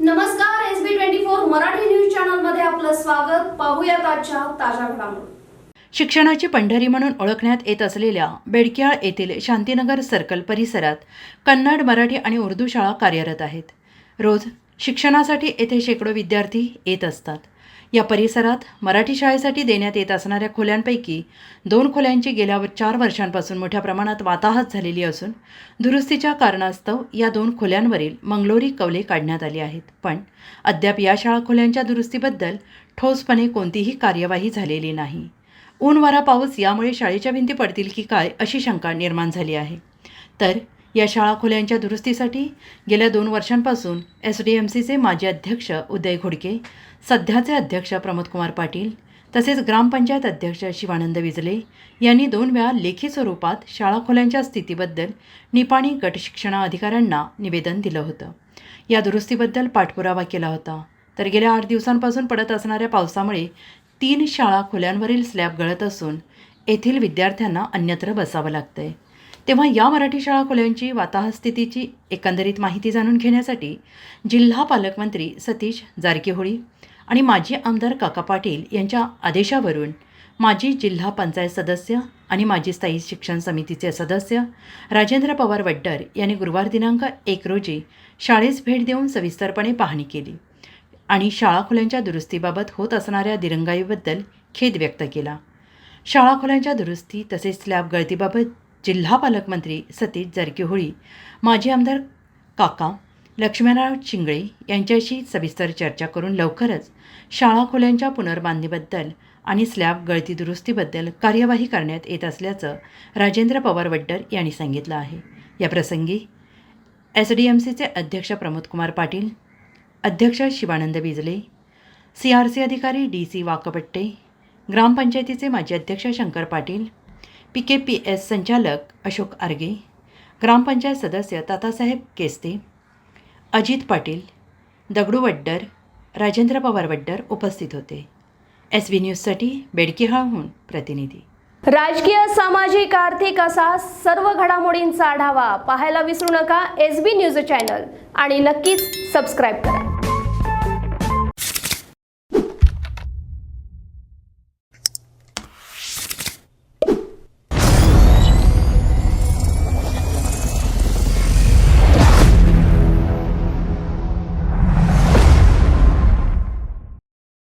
नमस्कार S B twenty four Marathi news चॅनलमध्ये आपलं स्वागत. पाहूयात आजच्या ताज्या घडामोडी. शिक्षणाची पंढरी म्हणून ओळखण्यात येत असलेल्या बेडक्याळ येथील शांतीनगर सर्कल परिसरात कन्नड मराठी आणि उर्दू शाळा कार्यरत आहेत. रोज शिक्षणासाठी येथे शेकडो विद्यार्थी येत असतात. या परिसरात मराठी शाळेसाठी देण्यात येत असणाऱ्या खोल्यांपैकी दोन खोल्यांची गेल्या चार वर्षांपासून मोठ्या प्रमाणात वाताहत झालेली असून दुरुस्तीच्या कारणास्तव या दोन खोल्यांवरील मंगलोरी कवले काढण्यात आली आहेत. पण अद्याप या शाळा खोल्यांच्या दुरुस्तीबद्दल ठोसपणे कोणतीही कार्यवाही झालेली नाही. ऊन वारा पाऊस यामुळे शाळेच्या भिंती पडतील की काय अशी शंका निर्माण झाली आहे. तर या शाळा खोल्यांच्या दुरुस्तीसाठी गेल्या दोन वर्षांपासून एस डी एम सीचे माजी अध्यक्ष उदय घोडके सध्याचे अध्यक्ष प्रमोदकुमार पाटील तसेच ग्रामपंचायत अध्यक्ष शिवानंद विजले यांनी दोन वेळा लेखी स्वरूपात शाळा खोल्यांच्या स्थितीबद्दल निपाणी गट शिक्षणाधिकाऱ्यांना निवेदन दिलं होतं. या दुरुस्तीबद्दल पाठपुरावा केला होता. तर गेल्या आठ दिवसांपासून पडत असणाऱ्या पावसामुळे तीन शाळा खोल्यांवरील स्लॅब गळत असून येथील विद्यार्थ्यांना अन्यत्र बसावं लागतंय. तेव्हा या मराठी शाळा खोल्यांची वाताहस्थितीची एकंदरीत माहिती जाणून घेण्यासाठी जिल्हा पालकमंत्री सतीश जारकीहोळी आणि माजी आमदार काका पाटील यांच्या आदेशावरून माजी जिल्हा पंचायत सदस्य आणि माजी स्थायी शिक्षण समितीचे सदस्य राजेंद्र पवार वड्डर यांनी गुरुवार दिनांक एक रोजी शाळेस भेट देऊन सविस्तरपणे पाहणी केली आणि शाळा खोल्यांच्या दुरुस्तीबाबत होत असणाऱ्या दिरंगाईबद्दल खेद व्यक्त केला. शाळा खोल्यांच्या दुरुस्ती तसेच स्लॅब गळतीबाबत जिल्हा पालकमंत्री सतीश जारकीहोळी माजी आमदार काका लक्ष्मीराव चिंगळे यांच्याशी सविस्तर चर्चा करून लवकरच शाळा खोल्यांच्या पुनर्बांधणीबद्दल आणि स्लॅब गळती दुरुस्तीबद्दल कार्यवाही करण्यात येत असल्याचं राजेंद्र पवार वड्डर यांनी सांगितलं आहे. या प्रसंगी एस डी एम सीचे अध्यक्ष प्रमोदकुमार पाटील अध्यक्ष Shivanand Bijle C R C अधिकारी डी सी वाकपट्टे ग्रामपंचायतीचे माजी अध्यक्ष Shankar Patil P K P S संचालक अशोक आर्गे ग्रामपंचायत सदस्य तातासाहेब केस्ते अजित पाटील दगडू वड्डर राजेंद्र पवार वड्डर उपस्थित होते. एस व्ही न्यूजसाठी बेडकिहाळहून प्रतिनिधी. राजकीय सामाजिक आर्थिक असा सर्व घडामोडींचा आढावा पाहायला विसरू नका एस बी न्यूज चॅनल आणि नक्कीच सबस्क्राईब करा.